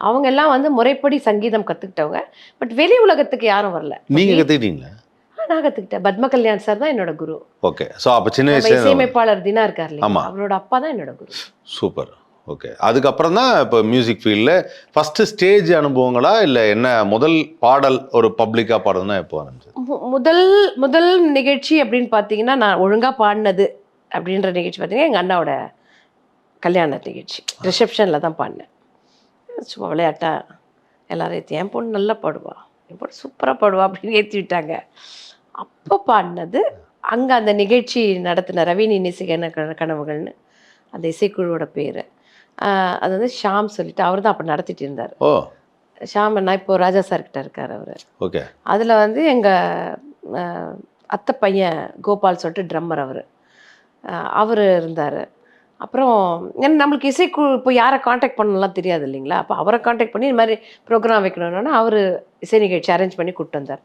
அவங்க எல்லாம் வந்து முறைப்படி சங்கீதம் கற்றுக்கிட்டவங்க பட் வெளி உலகத்துக்கு யாரும் வரல. நீங்க கத்துக்கிட்டீங்களா? ஆ, நான் கற்றுக்கிட்டேன் பத்ம கல்யாண் சார் தான் என்னோட குரு. ஓகே. ஸோ அப்போ சின்ன வயசுல இசையமைப்பாளர் தினா இருக்கார் இல்லையா. அவரோட அப்பா தான் என்னோட குரு. சூப்பர். ஓகே. அதுக்கப்புறம் தான் இப்போ மியூசிக் ஃபீல்டில் ஃபஸ்ட்டு ஸ்டேஜ் அனுபவங்களா? இல்லை என்ன முதல் பாடல் ஒரு பப்ளிக்காக பாடுறதுனா எப்போ ஆரம்பிச்சது? மு- முதல் முதல் நிகழ்ச்சி அப்படின்னு பார்த்தீங்கன்னா நான் ஒழுங்கா பாடினது அப்படின்ற நிகழ்ச்சி பார்த்தீங்கன்னா எங்கள் அண்ணாவோட கல்யாண நிகழ்ச்சி. ரிசப்ஷனில் தான் பாடினேன். சும்மா விளையாட்டா? எல்லாரும் ஏற்றி என் பொண்ணு நல்லா பாடுவா. என் பொண்ணு சூப்பராக பாடுவா அப்படின்னு ஏற்றி விட்டாங்க. அப்போ பாடினது அங்கே அந்த நிகழ்ச்சி நடத்தின ரவினி நிசிகன கனவுகள்னு. அந்த இசைக்குழுவோட பேர். அது வந்து ஷாம் சொல்லிட்டு அவர் தான் அப்போ நடத்திட்டு இருந்தார். ஓ. ஷாம் அண்ணா இப்போ ராஜா சார்கிட்ட இருக்கார் அவர். ஓகே. அதில் வந்து எங்கள் அத்தை பையன் கோபால் சொல்லிட்டு ட்ரம்மர் அவர். அவர் இருந்தார். அப்புறம் ஏன்னா நம்மளுக்கு இசைக்குழு இப்போ யாரை காண்டாக்ட் பண்ணலாம் தெரியாது இல்லைங்களா? அப்போ அவரை காண்டாக்ட் பண்ணி இந்த மாதிரி ப்ரோக்ராம் வைக்கணும்னா அவர் இசை நிகழ்ச்சி அரேஞ்ச் பண்ணி கூப்பிட்டு வந்தார்.